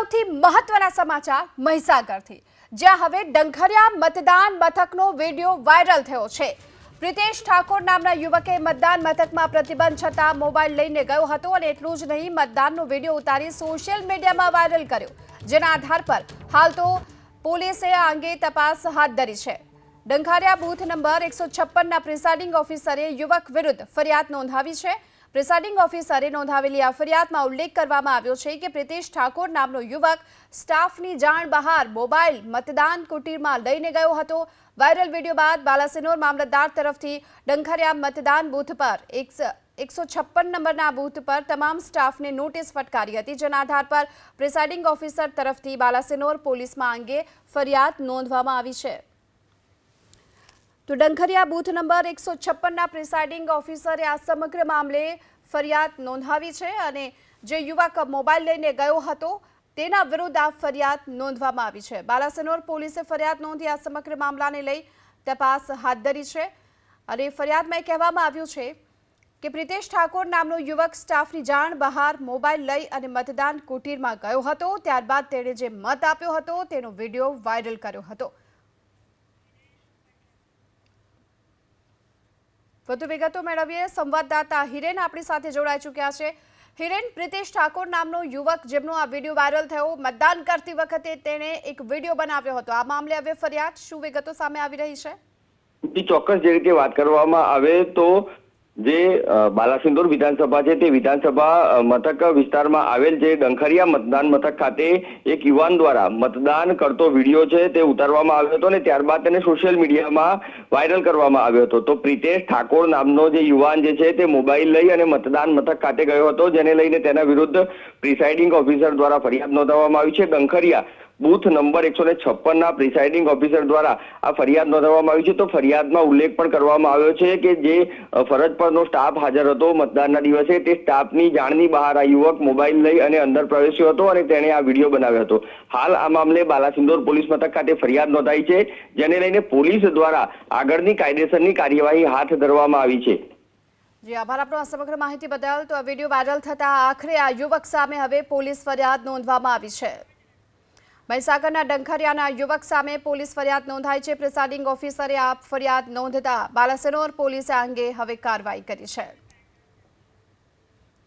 સૌથી મહત્વના સમાચાર મહીસાગરથી. જ્યાં હવે ડંખરિયા મતદાન મથકનો વીડિયો વાયરલ થયો છે. પ્રિતેશ ઠાકોર નામના યુવકે મતદાન મથકમાં પ્રતિબંધ છતાં મોબાઈલ લઈને ગયો હતો અને એટલું જ નહીં, મતદાનનો વીડિયો ઉતારી સોશિયલ મીડિયામાં વાયરલ કર્યો. જેના આધાર પર હાલ તો પોલીસે આ અંગે તપાસ હાથ ધરી છે. ડંખારિયા બૂથ નંબર એકસો છપ્પનના પ્રિસાઇડિંગ ઓફિસરે યુવક વિરુદ્ધ ફરિયાદ નોંધાવી છે. પ્રિસાઇડિંગ ઓફિસરે નોંધાવેલી આ ફરિયાદમાં ઉલ્લેખ કરવામાં આવ્યો છે કે પ્રિતેશ ઠાકોર નામનો યુવક સ્ટાફની જાણ બહાર મોબાઈલ મતદાન કુટીરમાં લઈને ગયો હતો. વાયરલ વીડિયો બાદ બાલાસિનોર મામલતદાર તરફથી ડંખરિયા મતદાન બૂથ પર એક એકસો છપ્પન નંબરના બૂથ પર તમામ સ્ટાફને નોટિસ ફટકારી હતી. જેના આધાર પર પ્રિસાઇડિંગ ઓફિસર તરફથી બાલાસિનોર પોલીસમાં અંગે ફરિયાદ નોંધવામાં આવી છે. તો ડંખરિયા બૂથ નંબર એકસો છપ્પનના પ્રિસાઇડિંગ ઓફિસરે આ સમગ્ર મામલે ફરિયાદ નોંધાવી છે અને જે યુવક મોબાઈલ લઈને ગયો હતો, તેના વિરુદ્ધ આ ફરિયાદ નોંધવામાં આવી છે. બાલાસનોર પોલીસે ફરિયાદ નોંધી આ સમગ્ર મામલાને લઈ તપાસ હાથ ધરી છે અને ફરિયાદમાં કહેવામાં આવ્યું છે કે પ્રિતેશ ઠાકોર નામનો યુવક સ્ટાફની જાણ બહાર મોબાઈલ લઈ અને મતદાન કુટીરમાં ગયો હતો. ત્યારબાદ તેણે જે મત આપ્યો હતો, તેનો વીડિયો વાયરલ કર્યો હતો. વધુ વિગતો મેળવીએ. સંવાદદાતા હિરેન આપણી સાથે જોડાઈ ચૂક્યા છે. હિરેન, પ્રિતેશ ઠાકોર નામનો યુવક જેમનો આ વીડિયો વાયરલ થયો, મતદાન કરતી વખતે તેણે એક વીડિયો બનાવ્યો હતો. આ મામલે હવે ફરિયાદ શું વિગતો સામે આવી રહી છે? ચોક્કસ જે રીતે વાત કરવામાં આવે તો જે બાલાસિંદુર વિધાનસભા છે, તે વિધાનસભા મથક વિસ્તારમાં આવેલ જે ડંખરિયા મતદાન મથક ખાતે એક યુવાન દ્વારા મતદાન કરતો વીડિયો છે, તે ઉતારવામાં આવ્યો હતો અને ત્યારબાદ તેને સોશિયલ મીડિયામાં વાયરલ કરવામાં આવ્યો હતો. તો પ્રિતેશ ઠાકોર નામનો જે યુવાન જે છે, તે મોબાઈલ લઈ અને મતદાન મથક ખાતે ગયો હતો, જેને લઈને તેના વિરુદ્ધ પ્રિસાઇડિંગ ઓફિસર દ્વારા ફરિયાદ નોંધાવવામાં આવી છે. ડંખરિયા બૂથ નંબર એકસો ને છપ્પનના પ્રિસાઇડિંગ ઓફિસર દ્વારા આ ફરિયાદ નોંધવામાં આવી છે. તો ફરિયાદમાં ઉલ્લેખ પણ કરવામાં આવ્યો છે કે જે ફરજ પરનો સ્ટાફ હાજર હતો મતદાનના દિવસે, તે સ્ટાફની જાણની બહાર આ યુવક મોબાઈલ લઈ અને અંદર પ્રવેશ્યો હતો અને તેણે આ વીડિયો બનાવ્યો હતો. હાલ આ મામલે બાલાસિંદોર પોલીસ મથક ખાતે ફરિયાદ નોંધાઈ છે, જેને લઈને પોલીસ દ્વારા આગળની કાયદેસરની કાર્યવાહી હાથ ધરવામાં આવી છે. જી, આભાર આપનો સમગ્ર માહિતી બદલ. તો આ વીડિયો વાયરલ થતા આખરે આ યુવક સામે હવે પોલીસ ફરિયાદ નોંધવામાં આવી છે. મહીસાગરના ડંખરિયાના યુવક સામે પોલીસ ફરિયાદ નોંધાઈ છે. પ્રિસાઇડિંગ ઓફિસરે આ ફરિયાદ નોંધતા બાલાસનોર પોલીસે આ અંગે હવે કાર્યવાહી કરી છે.